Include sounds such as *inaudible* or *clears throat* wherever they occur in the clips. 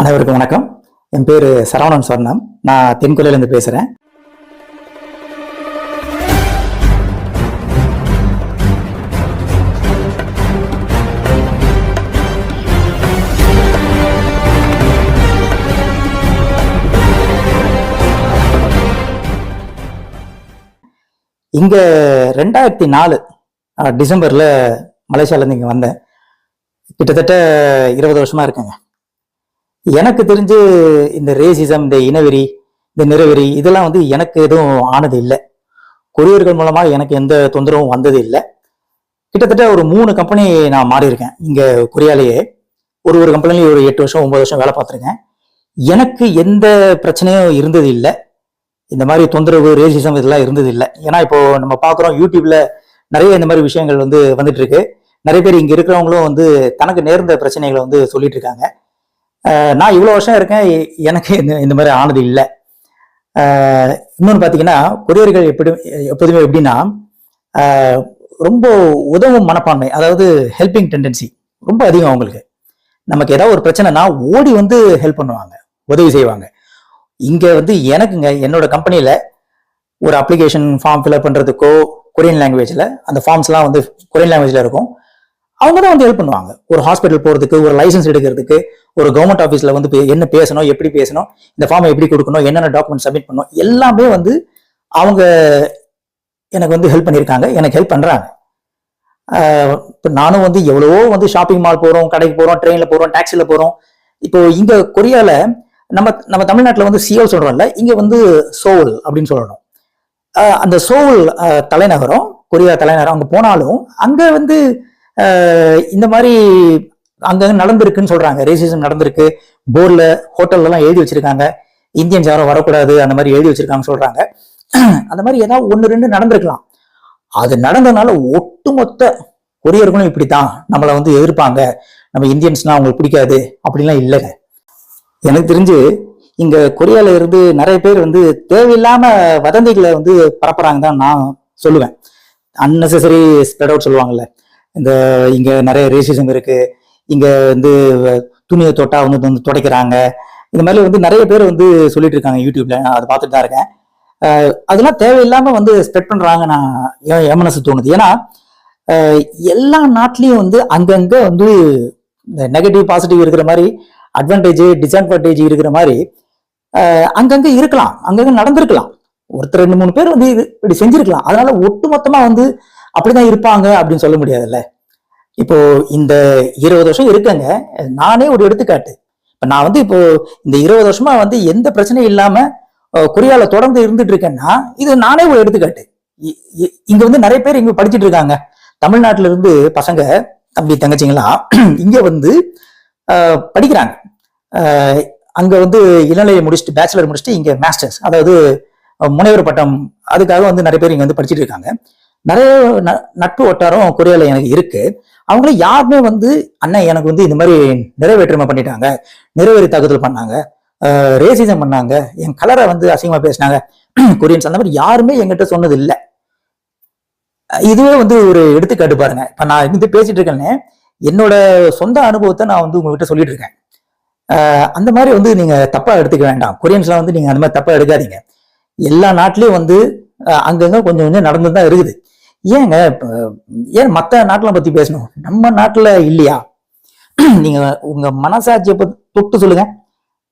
அனைவருக்கும் வணக்கம். என் பேர் சரவணன் சொர்ணம். நான் தென்கொல்லையிலேருந்து பேசுகிறேன் இங்கே ரெண்டாயிரத்தி நாலு டிசம்பரில் மலேசியாவிலேருந்து இங்கே வந்தேன். கிட்டத்தட்ட இருபது வருஷமாக இருக்கேங்க. எனக்கு தெரிஞ்சு இந்த ரேசிசம் இந்த இனவெறி இந்த நிறவெறி இதெல்லாம் வந்து எனக்கு எதுவும் ஆனது இல்லை. கொரியர்கள் மூலமாக எனக்கு எந்த தொந்தரவும் வந்தது இல்லை. கிட்டத்தட்ட ஒரு மூணு கம்பெனி நான் மாறியிருக்கேன். இங்கே கொரியாலேயே ஒரு ஒரு கம்பெனிலையும் ஒரு எட்டு வருஷம் ஒன்பது வருஷம் வேலை பார்த்துருக்கேன். எனக்கு எந்த பிரச்சனையும் இருந்தது இல்லை. இந்த மாதிரி தொந்தரவு ரேசிசம் இதெல்லாம் இருந்தது இல்லை. ஏன்னா இப்போ நம்ம பார்க்குறோம் யூடியூப்ல நிறைய இந்த மாதிரி விஷயங்கள் வந்து வந்துட்டு இருக்கு. நிறைய பேர் இங்கே இருக்கிறவங்களும் வந்து தனக்கு நேர்ந்த பிரச்சனைகளை வந்து சொல்லிட்டு இருக்காங்க. நான் இவ்வளோ வருஷம் இருக்கேன். எனக்கு இந்த இந்த மாதிரி ஆனது இல்லை. இன்னொன்று பார்த்தீங்கன்னா கொரியர்கள் எப்படி எப்போதுமே எப்படின்னா ரொம்ப உதவும் மனப்பான்மை அதாவது ஹெல்பிங் டெண்டன்சி ரொம்ப அதிகம் அவங்களுக்கு. நமக்கு ஏதாவது ஒரு பிரச்சனைனா ஓடி வந்து ஹெல்ப் பண்ணுவாங்க உதவி செய்வாங்க. இங்கே வந்து எனக்குங்க என்னோட கம்பெனியில் ஒரு அப்ளிகேஷன் ஃபார்ம் ஃபில்அப் பண்ணுறதுக்கோ கொரியன் லாங்குவேஜில் அந்த ஃபார்ம்ஸ்லாம் வந்து கொரியன் லாங்குவேஜில் இருக்கும். அவங்க தான் வந்து ஹெல்ப் பண்ணுவாங்க. ஒரு ஹாஸ்பிட்டல் போகிறதுக்கு ஒரு லைசன்ஸ் எடுக்கிறதுக்கு ஒரு கவர்மெண்ட் ஆஃபீஸில் வந்து என்ன பேசணும் எப்படி பேசணும் இந்த ஃபார்மை எப்படி கொடுக்கணும் என்னென்ன டாக்குமெண்ட் சப்மிட் பண்ணணும் எல்லாமே வந்து அவங்க எனக்கு வந்து ஹெல்ப் பண்ணியிருக்காங்க எனக்கு ஹெல்ப் பண்ணுறாங்க இப்போ நானும் வந்து எவ்வளவோ வந்து ஷாப்பிங் மால் போகிறோம் கடைக்கு போகிறோம் ட்ரெயினில் போகிறோம் டாக்ஸியில் போகிறோம் இப்போ இங்கே கொரியாவில் நம்ம நம்ம தமிழ்நாட்டில் வந்து சியோல் சொல்கிறோம்ல இங்கே வந்து சோல் அப்படின்னு சொல்லணும். அந்த சோல் தலைநகரம் கொரியா தலைநகரம் அங்கே போனாலும் அங்கே வந்து இந்த மாதிரி அங்க நடந்திருக்குன்னு சொல்றாங்க. ரேசிசம் நடந்திருக்கு. போர்டில் ஹோட்டல்ல எல்லாம் எழுதி வச்சிருக்காங்க. இந்தியன்ஸ் யாரும் வரக்கூடாது அந்த மாதிரி எழுதி வச்சுருக்காங்கன்னு சொல்றாங்க. *clears throat* அந்த மாதிரி ஏதாவது ஒன்று ரெண்டு நடந்திருக்கலாம். அது நடந்ததுனால ஒட்டுமொத்த கொரியர்களும் இப்படித்தான் நம்மளை வந்து எதிர்ப்பாங்க. நம்ம இந்தியன்ஸ்னா அவங்களுக்கு பிடிக்காது அப்படிலாம் இல்லைங்க. எனக்கு தெரிஞ்சு இங்க கொரியால இருந்து நிறைய பேர் வந்து தேவையில்லாம வதந்திகளை வந்து பரப்புறாங்க தான் நான் சொல்லுவேன். அன்னெசரி ஸ்ப்ரெட் அவுட் சொல்லுவாங்கல்ல. இந்த இங்கே நிறைய ரேசிசம் இருக்குது இங்கே வந்து துணியை தொட்டா வந்து வந்து துடைக்கிறாங்க. இந்த மாதிரி வந்து நிறைய பேர் வந்து சொல்லிட்டு இருக்காங்க யூடியூப்ல. நான் அதை பார்த்துட்டு தான் இருக்கேன். அதெல்லாம் தேவையில்லாமல் வந்து ஸ்ப்ரெட் பண்ணுறாங்க நான் என் மனசு தோணுது? ஏன்னா எல்லா நாட்டிலையும் வந்து அங்கங்கே வந்து இந்த நெகட்டிவ் பாசிட்டிவ் இருக்கிற மாதிரி அட்வான்டேஜ் டிஸ்அட்வான்டேஜ் இருக்கிற மாதிரி அங்கங்கே இருக்கலாம். அங்கங்கே நடந்திருக்கலாம். ஒருத்தர் ரெண்டு மூணு பேர் வந்து இது இப்படி செஞ்சிருக்கலாம். அதனால ஒட்டுமொத்தமாக வந்து அப்படிதான் இருப்பாங்க அப்படின்னு சொல்ல முடியாதுல்ல. இப்போ இந்த இருபது வருஷம் இருக்கங்க. நானே ஒரு எடுத்துக்காட்டு. இப்ப நான் வந்து இப்போ இந்த இருபது வருஷமா வந்து எந்த பிரச்சனையும் இல்லாம கொரியால தொடர்ந்து இருந்துட்டு இருக்கேன்னா இது நானே ஒரு எடுத்துக்காட்டு. இ- இ- இங்க வந்து நிறைய பேர் இங்க படிச்சுட்டு இருக்காங்க. தமிழ்நாட்டுல இருந்து பசங்க தம்பி தங்கச்சிங்களா *clears throat* இங்க வந்து படிக்கிறாங்க. அஹ், அங்க வந்து இளநிலையை முடிச்சுட்டு பேச்சுலர் முடிச்சுட்டு இங்க மாஸ்டர்ஸ் அதாவது முனைவர் பட்டம் அதுக்காக வந்து நிறைய பேர் இங்க வந்து படிச்சிட்டு இருக்காங்க. நிறைய ந- நட்பு வட்டாரம் கொரியாவில் எனக்கு இருக்கு. அவங்கள யாருமே வந்து அண்ணன் எனக்கு வந்து இந்த மாதிரி நிறைவேற்றுமை பண்ணிட்டாங்க. நிறைவேறி தாக்குதல் பண்ணாங்க. ரேசிசம் பண்ணாங்க. என் கலரை வந்து அசிங்கமா பேசினாங்க. கொரியன்ஸ் *clears throat* அந்த மாதிரி யாருமே என்கிட்ட சொன்னது இல்லை இதுவே வந்து ஒரு எடுத்துக்காட்டு பாருங்க. இப்ப நான் இருந்து பேசிட்டு இருக்கேன்னு என்னோட சொந்த அனுபவத்தை நான் வந்து உங்ககிட்ட சொல்லிட்டு இருக்கேன். அந்த மாதிரி வந்து நீங்க தப்பா எடுத்துக்க வேண்டாம். கொரியன்ஸ்லாம் வந்து நீங்க அந்த மாதிரி தப்பா எடுக்காதீங்க. எல்லா நாட்டிலயும் வந்து அங்கங்க கொஞ்சம் கொஞ்சம் நடந்து தான் இருக்குது. ஏங்க ஏன் மற்ற நாட்டில பற்றி பேசணும்? நம்ம நாட்டில் இல்லையா? நீங்கள் உங்கள் மனசாட்சியை பற்றி தொட்டு சொல்லுங்கள்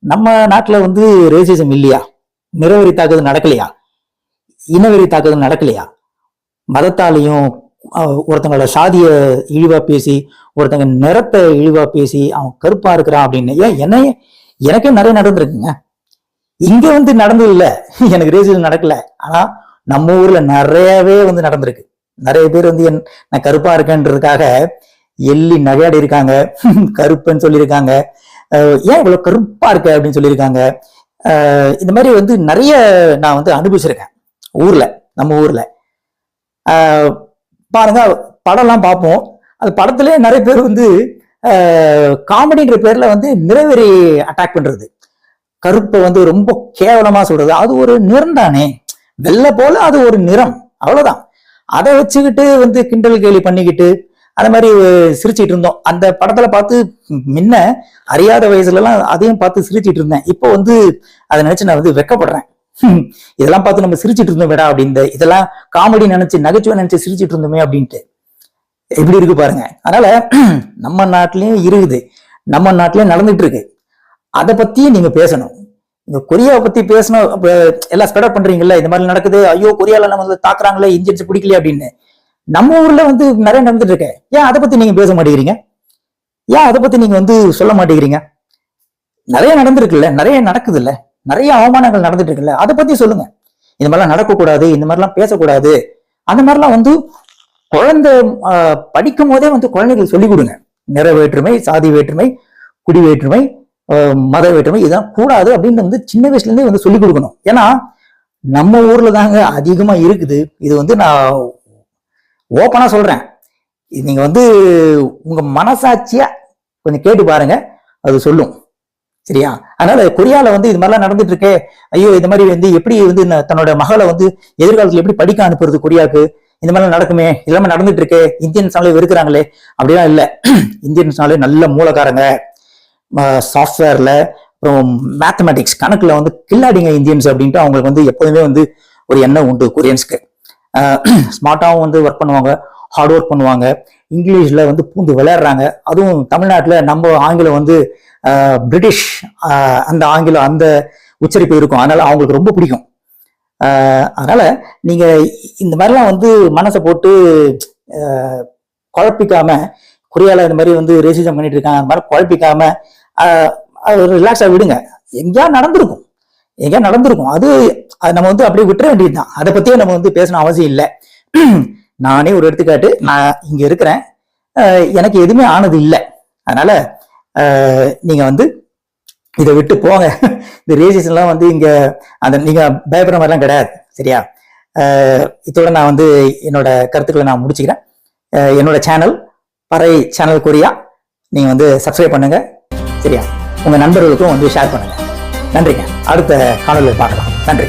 நம்ம நாட்டில் வந்து ரேசிசம் இல்லையா? நிறவெறி தாக்குதல் நடக்கலையா? இனவெறி தாக்குதல் நடக்கலையா? மதத்தாலையும் ஒருத்தங்களோட சாதியை இழிவாக பேசி ஒருத்தங்க நிறத்தை இழிவாக பேசி அவன் கருப்பாக இருக்கிறான் அப்படின்னு. ஏன் என்ன எனக்கே நிறைய நடந்திருக்குங்க. இங்கே வந்து நடந்தது இல்லை. எனக்கு ரேசிசம் நடக்கல. ஆனால் நம்ம ஊரில் நிறையவே வந்து நடந்திருக்கு. நிறைய பேர் வந்து என் நான் கருப்பா இருக்கேன்றதுக்காக எள்ளி நகையாடி இருக்காங்க. *laughs* கருப்புன்னு சொல்லியிருக்காங்க. ஏன் இவ்வளவு கருப்பா இருக்க அப்படின்னு சொல்லியிருக்காங்க? இந்த மாதிரி வந்து நிறைய நான் வந்து அனுபவிச்சிருக்கேன். ஊர்ல நம்ம ஊர்ல. பாருங்க படம்லாம் பார்ப்போம். அது படத்துலேயே நிறைய பேர் வந்து காமெடின்ற பேர்ல வந்து நிறைவேறி அட்டாக் பண்றது. கருப்பை வந்து ரொம்ப கேவலமா சொல்றது. அது ஒரு நிறம் தானே வெள்ளை போல அது ஒரு நிறம். அவ்வளவுதான். அதை வச்சுக்கிட்டு வந்து கிண்டல் கேலி பண்ணிக்கிட்டு அந்த மாதிரி சிரிச்சிட்டு இருந்தோம். அந்த படத்துல பார்த்து முன்ன அறியாத வயசுலலாம் அதையும் பார்த்து சிரிச்சிட்டு இருந்தேன். இப்போ வந்து அதை நினைச்சு நான் வந்து வெக்கப்படுறேன். இதெல்லாம் பார்த்து நம்ம சிரிச்சிட்டு இருந்தோம் விடா அப்படின்னு இதெல்லாம் காமெடி நினைச்சு நகைச்சுவை நினைச்சு சிரிச்சிட்டு இருந்தோமே அப்படின்ட்டு. எப்படி இருக்கு பாருங்க. அதனால நம்ம நாட்டிலயும் இருக்குது. நம்ம நாட்டிலயும் நடந்துட்டு இருக்கு. அதை பத்தியும் நீங்க பேசணும். இந்த கொரியாவை பத்தி பேசணும் எல்லாம் ஸ்ப்ரெட் பண்றீங்கல்ல இந்த மாதிரி நடக்குது. ஐயோ கொரியால நம்ம வந்து தாக்குறாங்களே இன்ஜின்ஸ் பிடிக்கல அப்படின்னு. நம்ம ஊர்ல வந்து நிறைய நடந்துட்டு இருக்கு. ஏன் அதை பத்தி நீங்க பேச மாட்டேங்கிறீங்க? ஏன் அதை பத்தி நீங்க வந்து சொல்ல மாட்டேங்கிறீங்க? நிறைய நடந்திருக்குல்ல நிறைய நடக்குதுல்ல. நிறைய அவமானங்கள் நடந்துட்டு இருக்குல்ல. அதை பத்தி சொல்லுங்க. இந்த மாதிரிலாம் நடக்கக்கூடாது இந்த மாதிரிலாம் பேசக்கூடாது. அந்த மாதிரிலாம் வந்து குழந்தை படிக்கும் போதே வந்து குழந்தைகள் சொல்லிக் கொடுங்க. நிற வேற்றுமை சாதி வேற்றுமை குடி வேற்றுமை மத வேற்றுமை இதெல்லாம் கூடாது அப்படின்னு வந்து சின்ன வயசுலேருந்தே வந்து சொல்லிக் கொடுக்கணும். ஏன்னா நம்ம ஊரில் தாங்க அதிகமாக இருக்குது. இது வந்து நான் ஓப்பனாக சொல்கிறேன் நீங்கள் வந்து உங்கள் மனசாட்சியை கொஞ்சம் கேட்டு பாருங்க. அது சொல்லும். சரியா? அதனால கொரியாவில் வந்து இது மாதிரிலாம் நடந்துட்டு இருக்கே ஐயோ இந்த மாதிரி வந்து எப்படி வந்து தன்னோட மகளை வந்து எதிர்காலத்தில் எப்படி படிக்க அனுப்புறது கொரியாவுக்கு? இந்த மாதிரிலாம் நடக்குமே. இதெல்லாமே நடந்துட்டு இருக்கே இந்தியன்ஸ்னாலே வெறுக்கிறாங்களே. அப்படிலாம் இல்லை. *clears throat* இந்தியன்ஸ்னாலே நல்ல மூலக்காரங்க. சாஃப்ட்வேர்ல அப்புறம் மேத்தமெட்டிக்ஸ் கணக்குல வந்து கில்லாடிங்க இந்தியன்ஸ் அப்படின்ட்டு அவங்களுக்கு வந்து எப்போதுமே வந்து ஒரு எண்ணம் உண்டு கொரியன்ஸ்க்கு. ஸ்மார்ட்டாகவும் வந்து ஒர்க் பண்ணுவாங்க ஹார்ட் ஒர்க் பண்ணுவாங்க. இங்கிலீஷில் வந்து பூந்து விளையாடுறாங்க. அதுவும் தமிழ்நாட்டில் நம்ம ஆங்கிலம் வந்து பிரிட்டிஷ் அந்த ஆங்கிலம் அந்த உச்சரிப்பு இருக்கும். அதனால் அவங்களுக்கு ரொம்ப பிடிக்கும். அதனால் நீங்கள் இந்த மாதிரிலாம் வந்து மனசை போட்டு குழப்பிக்காமல் குழப்பிக்காம கொரியால இந்த மாதிரி வந்து ரேசிசம் பண்ணிட்டு இருக்காங்க. அந்த மாதிரி குழப்பிக்காம ரிலாக்ஸா விடுங்க. எங்கேயா நடந்திருக்கும். எங்கேயா நடந்திருக்கும். அது அது நம்ம வந்து அப்படியே விட்டுற வேண்டியதுதான். அதை பத்தியே நம்ம வந்து பேசணும் அவசியம் இல்லை. நானே ஒரு எடுத்துக்காட்டு நான் இங்க இருக்கிறேன். எனக்கு எதுவுமே ஆனது இல்லை. அதனால நீங்கள் நீங்க வந்து இதை விட்டு போங்க. இந்த ரேசிஸ்லாம் வந்து இங்க அந்த நீங்க பயப்படுற மாதிரிலாம் கிடையாது. சரியா? இதோட நான் வந்து என்னோட கருத்துக்களை நான் முடிச்சுக்கிறேன். என்னோட சேனல் பறை சேனல் கூறியா நீங்க வந்து சப்ஸ்கிரைப் பண்ணுங்க. சரியா? உங்க நண்பர்களுக்கும் வந்து ஷேர் பண்ணுங்க. நன்றிங்க. அடுத்த காணொலியில் பார்க்கலாம். நன்றி.